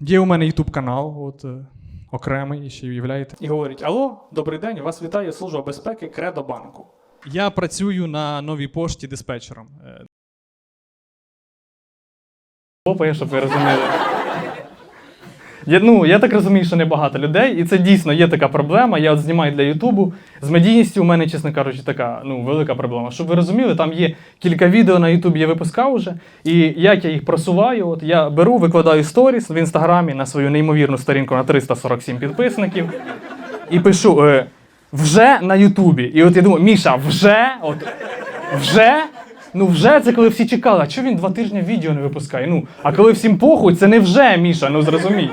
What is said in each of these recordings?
Є у мене YouTube канал, от е, окремий, ще й уявляєте. І говорить: Алло, добрий день, вас вітає Служба безпеки Кредо банку. Я працюю на новій пошті диспетчером. Е, Попає, щоб ви розуміли. Я, ну, я так розумію, що небагато людей, і це дійсно є така проблема. Я от знімаю для Ютубу. З медійністю у мене, чесно кажучи, така ну, велика проблема. Щоб ви розуміли, там є кілька відео на Ютубі, я випускав уже. І як я їх просуваю, от я беру, викладаю сторіс в інстаграмі на свою неймовірну сторінку на 347 підписників і пишу е, вже на Ютубі. І от я думаю, Міша, вже? От, вже? Ну, вже це коли всі чекали, а чого він два тижні відео не випускає? Ну, а коли всім похуй, це не вже, Міша, ну зрозумій.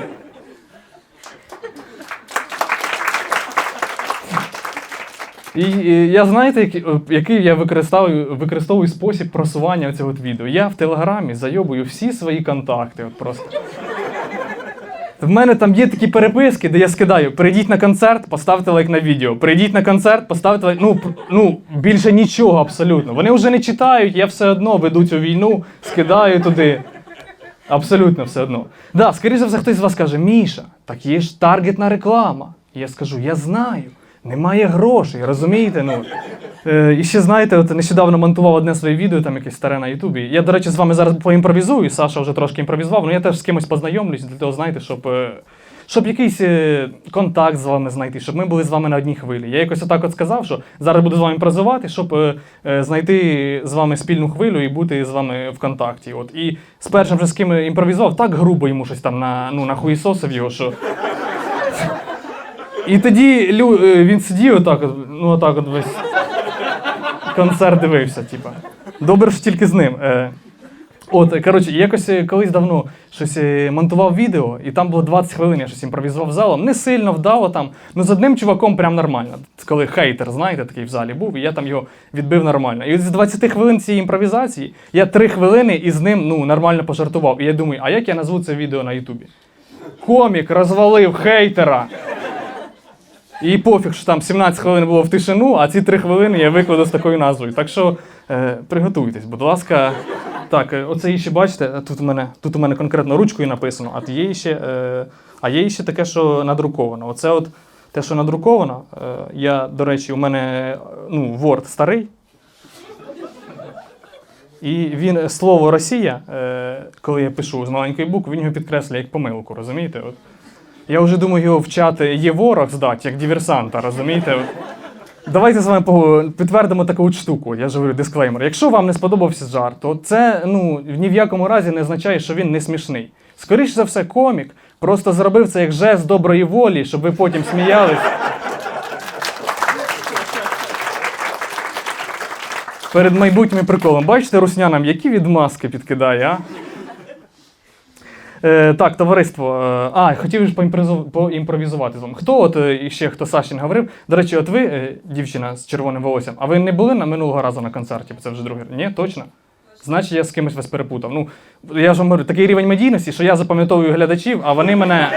І, і я знаєте, який, е, який я використовую, використовую спосіб просування цього відео. Я в Телеграмі зайобую всі свої контакти. От просто. В мене там є такі переписки, де я скидаю: прийдіть на концерт, поставте лайк на відео. Прийдіть на концерт, поставте лайк. Ну, ну більше нічого абсолютно. Вони вже не читають, я все одно веду цю війну, скидаю туди. Абсолютно все одно. Да, скоріше за все, хтось з вас каже: Міша, так є ж таргетна реклама. І я скажу, я знаю, немає грошей, розумієте? Ну, е, і ще знаєте, от нещодавно монтував одне своє відео, там якесь старе на Ютубі. Я, до речі, з вами зараз поімпровізую. Саша вже трошки імпровізував, але я теж з кимось познайомлюсь, для того, знаєте, щоб. е, Щоб якийсь е, контакт з вами знайти, щоб ми були з вами на одній хвилі. Я якось отак от сказав, що зараз буду з вами працювати, щоб е, е, знайти з вами спільну хвилю і бути з вами в контакті. От. І з першим же з ким імпровізував, так грубо йому щось там на, ну, нахуїсосив його, що. І тоді лю, е, він сидів отак, ну отак от весь концерт дивився, типа. Добре, що тільки з ним. Е, От, коротше, якось е, колись давно щось монтував відео, і там було 20 хвилин, я щось імпровізував залом. Не сильно вдало там. Ну з одним чуваком прям нормально. Коли хейтер, знаєте, такий в залі був, і я там його відбив нормально. І от з 20 хвилин цієї імпровізації я 3 хвилини із ним ну, нормально пожартував. І я думаю, а як я назву це відео на Ютубі? Комік розвалив хейтера. І пофіг, що там 17 хвилин було в тишину, а ці 3 хвилини я викладу з такою назвою. Так що е, приготуйтесь, будь ласка. Так, е, оце ще, бачите, тут у мене, тут у мене конкретно ручкою написано, а є ще, е, а є ще таке, що надруковано. Оце от те, що надруковано, е, я, до речі, у мене е, ну, Word старий. І він слово Росія, е, коли я пишу з маленької букви, він його підкреслює як помилку, розумієте? От. Я вже думаю його вчати є ворог здати, як диверсанта, розумієте? Давайте з вами підтвердимо таку штуку. Я ж говорю дисклеймер. Якщо вам не сподобався жарт, то це ну, ні в якому разі не означає, що він не смішний. Скоріше за все, комік просто зробив це як жест доброї волі, щоб ви потім сміялись. Перед майбутнім приколом. Бачите, руснянам, які відмазки підкидає, а? Е, так, товариство. Е, а, хотів ж поімпровізу- поімпровізувати з вами. Хто от е, ще хто Сашін говорив? До речі, от ви, е, дівчина з червоним волоссям, а ви не були на минулого разу на концерті? Це вже другий. Ні, точно? Значить, я з кимось вас перепутав. Ну, я ж вам говорю, такий рівень медійності, що я запам'ятовую глядачів, а вони мене.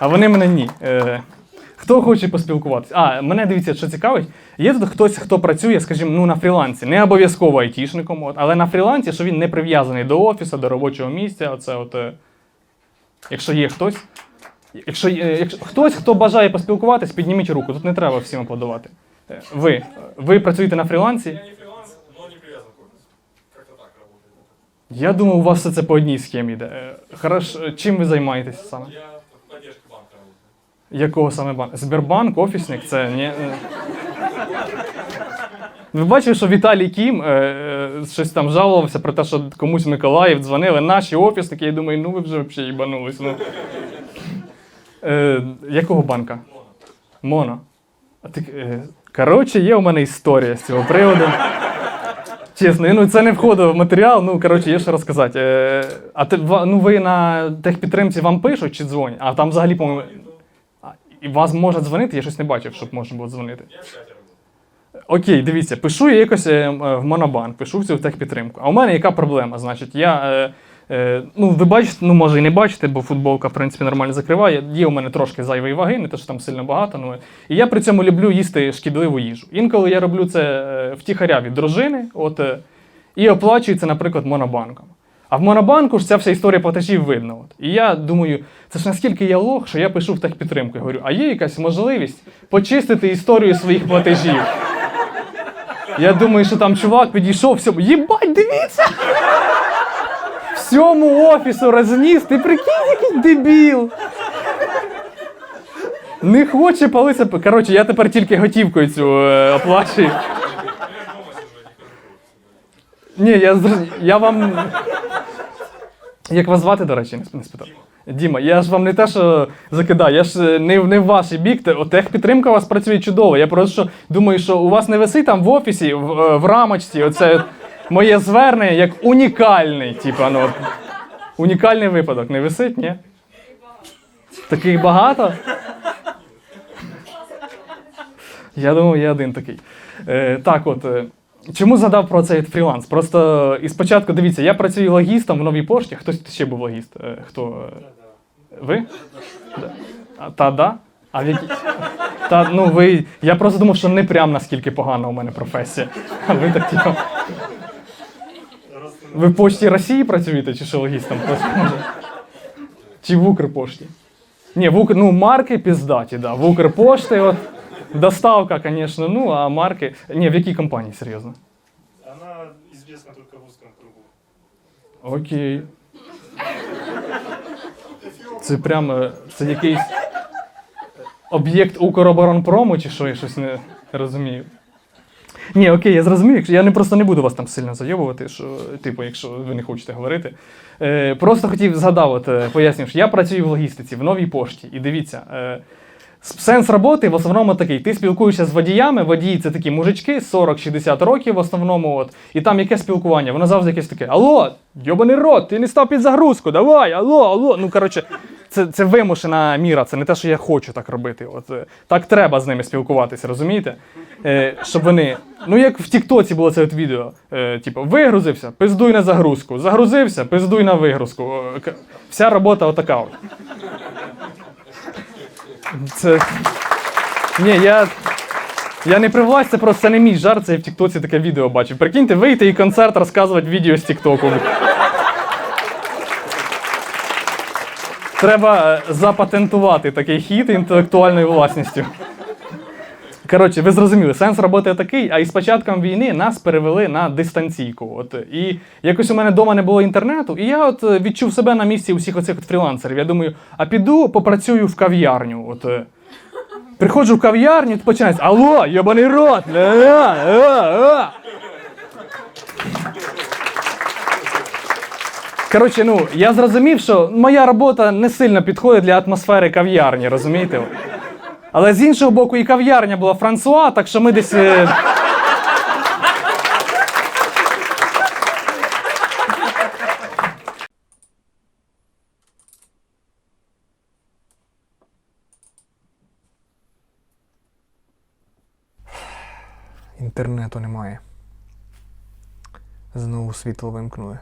А вони мене ні. Хто хоче поспілкуватися? А, мене дивіться, що цікавить. Є тут хтось, хто працює, скажімо, ну, на фрілансі, не обов'язково айтішником, от, але на фрілансі, що він не прив'язаний до офісу, до робочого місця. Оце от, е, якщо є хтось. Якщо, якщо хтось, хто бажає поспілкуватись, підніміть руку. Тут не треба всім аплодувати. Е, Ви, ви працюєте на фрілансі? Я не фриланс, но не привязан к офису. Как-то так работает. Я думаю, у вас все це по одній схемі йде. Е, Хорошо, чим ви займаєтеся саме? Я в поддержке банка работаю. Якого саме банку? Сбербанк, офісник, це ні. е. Ви бачили, що Віталій Кім е, е, щось там жалувався про те, що комусь Миколаїв дзвонили наші офісники. Я думаю, ну ви вже взагалі їбанулись. Ну. Е, якого банка? Моно. А ти, е, коротше, є у мене історія з цього приводу. Чесно, ну це не входило в матеріал, ну коротше, є що розказати. Е, а ти, ну, ви на техпідтримці вам пишуть чи дзвонять? А там взагалі, по-моєму, і вас може дзвонити, я щось не бачив, щоб можна було дзвонити. Окей, дивіться, пишу я якось е, е, в Монобанк, пишу в цю техпідтримку. А у мене яка проблема? Значить, я. Е, ну, ви бачите, ну може і не бачите, бо футболка, в принципі, нормально закриває. Є у мене трошки зайвої ваги, не те, що там сильно багато. Ну, і я при цьому люблю їсти шкідливу їжу. Інколи я роблю це втіхаря від дружини. От, і оплачується, наприклад, монобанком. А в монобанку ж ця вся історія платежів видно. От. І я думаю, це ж наскільки я лох, що я пишу в техпідтримку. Я говорю, а є якась можливість почистити історію своїх платежів? Я думаю, що там чувак підійшов, всьому, їбать, дивіться! Всьому офісу розніс, ти прикинь, який дебіл! Не хоче палитися. Коротше, я тепер тільки готівкою цю е, оплачую. Ні, я, я вам. Як вас звати, до речі, не спитав. Діма, я ж вам не те, що закидаю, я ж е, не, не в ваш бік. Техпідтримка у вас працює чудово. Я просто думаю, що у вас не висить там в офісі, в, е, в рамочці, оце моє звернення як унікальний, типа, ну, унікальний випадок. Не висить, ні? Таких багато? Я думав, я один такий. Е, так от. Е, чому згадав про цей фріланс? Просто і спочатку, дивіться, я працюю логістом в новій пошті. Хтось ще був логіст? Е, хто? е, Ви? Та да? А в? Та ну ви. Я просто думав, що не прям наскільки погана у мене професія. А ви так типу. Ви в пошті Росії працюєте чи що логістом? Чи в Укрпошті? Ні, в Укр... ну марки піздаті, да. В Укрпошті, от. Доставка, конечно, ну, а марки. Не, в якій компанії, серйозно? Она известна только в узком кругу. Окей. Це прямо це якийсь об'єкт Укроборонпрому, чи що, я щось не розумію. Ні, окей, я зрозумів. якщо- Я не просто не буду вас там сильно зайобувати, що, типу, якщо ви не хочете говорити. Е, просто хотів згадав, от, е, пояснюю, що я працюю в логістиці, в новій пошті. І дивіться, е, сенс роботи в основному такий: ти спілкуєшся з водіями, водії це такі мужички 40-60 років в основному. От, і там яке спілкування? Воно завжди якесь таке: Алло, йобаний рот, ти не став під загрузку, давай, алло, алло. Ну, коротше, це, це вимушена міра, це не те, що я хочу так робити. От, е, так треба з ними спілкуватися, розумієте? Е, щоб вони. Ну, як в Тіктоці було це от відео. Е, типу, вигрузився, пиздуй на загрузку. Загрузився, пиздуй на вигрузку. Вся робота отака. От. Це. Ні, я. Я не при це просто це не мій жарт, це я в Тіктоці таке відео бачив. Прикиньте, вийти і концерт розказувати відео з Тіктоку. Треба е, запатентувати такий хід інтелектуальною власністю. Коротше, ви зрозуміли, сенс роботи такий, а із початком війни нас перевели на дистанційку. От, і якось у мене вдома не було інтернету, і я от е, відчув себе на місці усіх оцих от фрілансерів. Я думаю, а піду попрацюю в кав'ярню. От, е, приходжу в кав'ярню, починається Алло, йобаний рот! А, а, а. Коротше, ну, я зрозумів, що моя робота не сильно підходить для атмосфери кав'ярні, розумієте? Але з іншого боку, і кав'ярня була Франсуа, так що ми десь. е, Інтернету немає. Знову світло вимкнули.